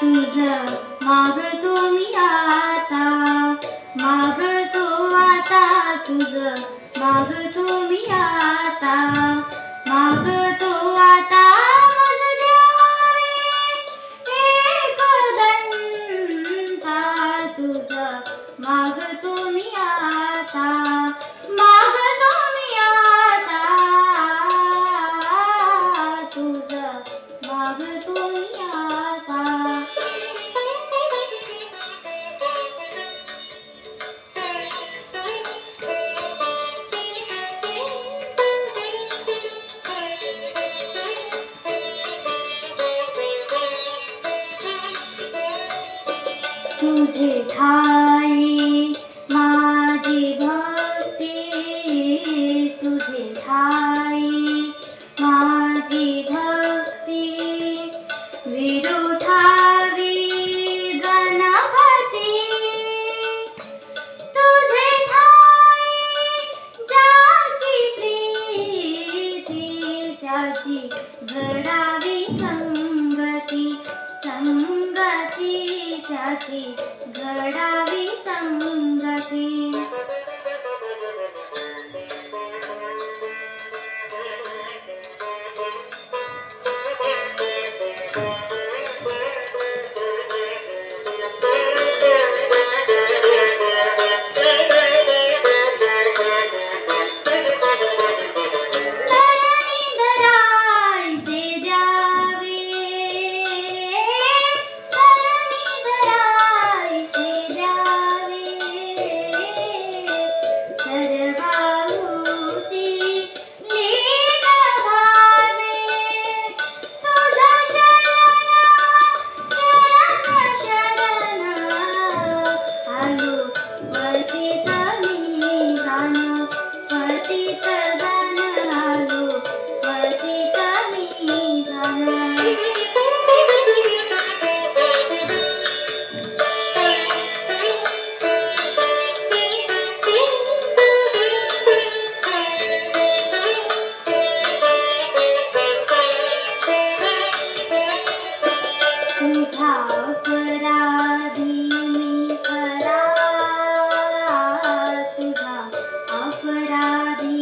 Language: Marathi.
तुझ मागतो मी आता मागतो आता तुझ मागतो मी आता मागतो आता तुझ मागतो मी आता मागतो मी आता तुझ मागतो मी आता तुझे ठाई माझी भक्ती तुझे ठाई. अपराधी